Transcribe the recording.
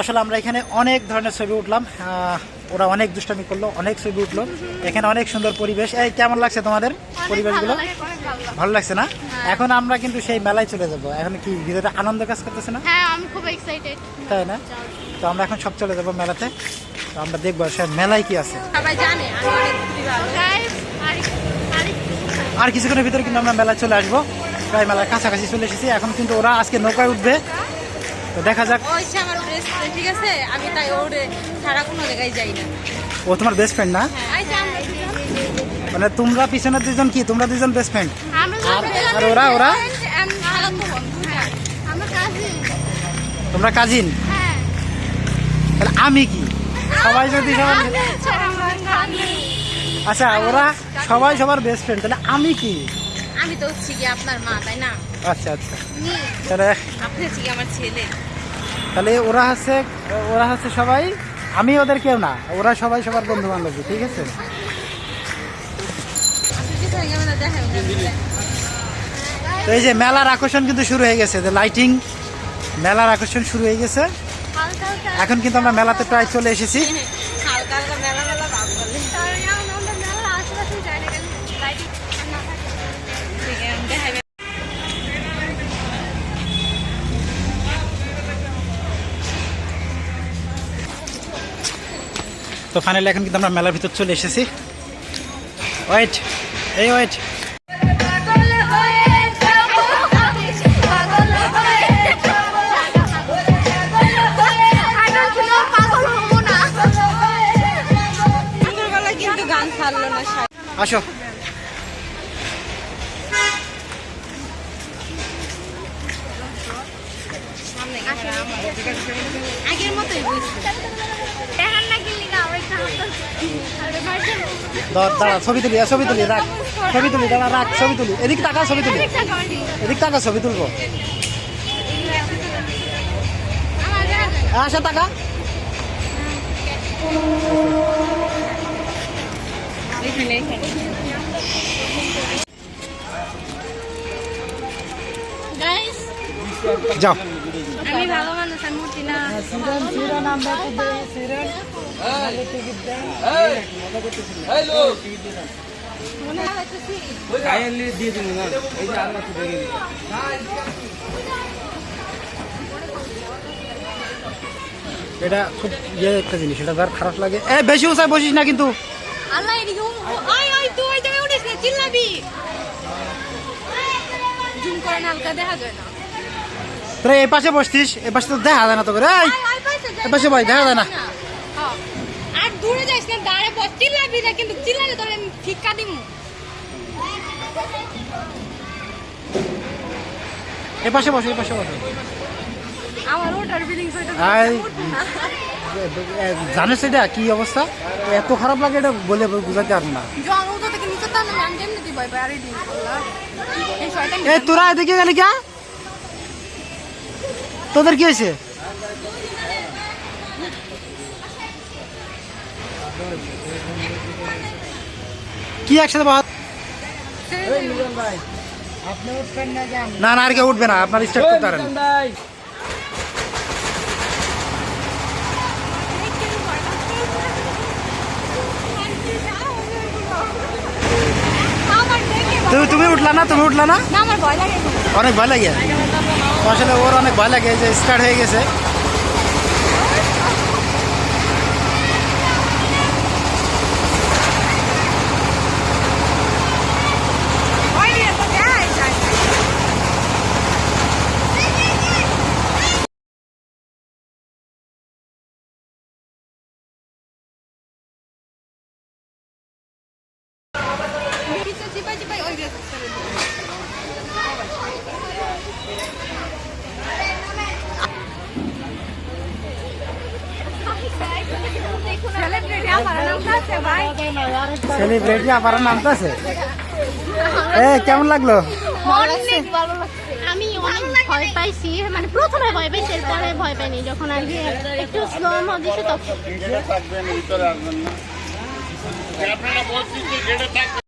আসলে আমরা এখানে অনেক ধরনের ছবি উঠলাম। ওরা অনেক দুষ্টামি করল অনেক ছবি উঠল। এখানে অনেক সুন্দর পরিবেশ। এই কেমন লাগছে তোমাদের পরিবেশগুলো? ভালো লাগছে না? এখন আমরা কিন্তু সেই মেলায় চলে যাব। এখন কি ভিতরে আনন্দ কাজ করতেছে না? হ্যাঁ আমি খুব এক্সাইটেড তাই না? তো আমরা এখন সব চলে যাব মেলাতে। তো আমরা দেখব সে মেলায় কি আছে। সবাই জানে আর কিছুক্ষণের ভিতরে কিন্তু আমরা মেলায় চলে আসব। প্রায় মেলার কাছাকাছি চলে এসেছি। এখন কিন্তু ওরা আজকে নৌকায় উঠবে। তো দেখা যাক। ওই সে আমার বেস্ট ফ্রেন্ড ঠিক আছে? আমি তাই ওরে ছাড়া কোনো জায়গায় যাই না। ও তোমার বেস্ট ফ্রেন্ড না? এই যে আমরা দুজন। মানে তোমরা পিছনের দুজন কি? তোমরা দুজন বেস্ট ফ্রেন্ড আর ওরা ওরা? হ্যাঁ, আমরা কাজিন তোমরা কাজিন হ্যাঁ। তাহলে আমি কি? সবাই যদি সবার আচ্ছা ওরা সবাই সবার বেস্ট ফ্রেন্ড তাহলে আমি কি? আমি তো হচ্ছি কি আপনার মা তাই না? আচ্ছা আচ্ছা। তাহলে আপনি হচ্ছে কি আমার ছেলে। তাহলে ওরা হচ্ছে ওরা হচ্ছে সবাই আমি ওদের কেউ না ওরা সবাই সবার বন্ধু বান্ধব ঠিক আছে? তো এই যে মেলার আকর্ষণ কিন্তু শুরু হয়ে গেছে যে লাইটিং মেলার আকর্ষণ শুরু হয়ে গেছে। হালকা হালকা এখন কিন্তু আমরা মেলাতে প্রায় চলে এসেছি। হালকা হালকা মেলা তো ফাইনালি এখন কিন্তু আমরা মেলার ভিতর চলে এসেছি। ওয়েট এই ওয়েট পাগল হয়ে যাব পাগল দাঁড়া দাঁড়া ছবি তুলি ছবি তুলি রাখ। ছবি তুলি দাঁড়া রাখ ছবি তুলি। এদিক টাকা ছবি তুলি। এদিক টাকা ছবি তুলবো। আসো টাকা যাও। আমি ভালো মানুষ আমি মূর্তি না। কাইন্ডলি দিয়ে দিন না। এই যে আল্লাহ তো দেখে দিন এটা খুব ইয়ে একটা জিনিস। এটা তার খারাপ লাগে। এ বেশি উঁচায় বসিস না কিন্তু। আল্লাহ এদিকে ওই ওই তুই ওই জায়গায় উঠিস না চিল্লাবি। জুম করে না হালকা দেখা যায় না। তোরা এই পাশে বসতিস এ পাশে তো দেখা যায় না তো করে এই এ পাশে ভাই দেখা যায় না। আর দূরে যাইস না দাঁড়ে বস চিল্লাবি না কিন্তু চিল্লালে তোরে আমি ঠিকা দিমু। এ পাশে বসে এ পাশে বসে। আমার ওটার ফিলিংস জানিস এটা কি অবস্থা? এত খারাপ লাগে এটা বলে বুঝাতে না। আরে এই তোরা এদিকে গেলি কে তোদের কি হয়েছে? কি একসাথে না না আর কেউ উঠবে না আপনার স্টার্ট করতে পারেন তুমি তুমি উঠলা না তুমি উঠলা না? অনেক ভয় লাগে? আসলে ওর অনেক ভয় লাগে যে স্টার্ট হয়ে গেছে ওই দিয়ে তো যাই যাই পিছে চিপাই চিপাই ওই গেছে সেলিব্রিটি আমার নাম আছে? আবার নামতেছে এ কেমন লাগল? অনেক ভালো লাগছে আমি অনেক ভয় পাইছি মানে প্রথমে ভয় পাইছি এরপরে ভয় পাইনি যখন আর কি একটু স্লো দিছে তখন। আপনারা বলছি যে গেটে থাকবেন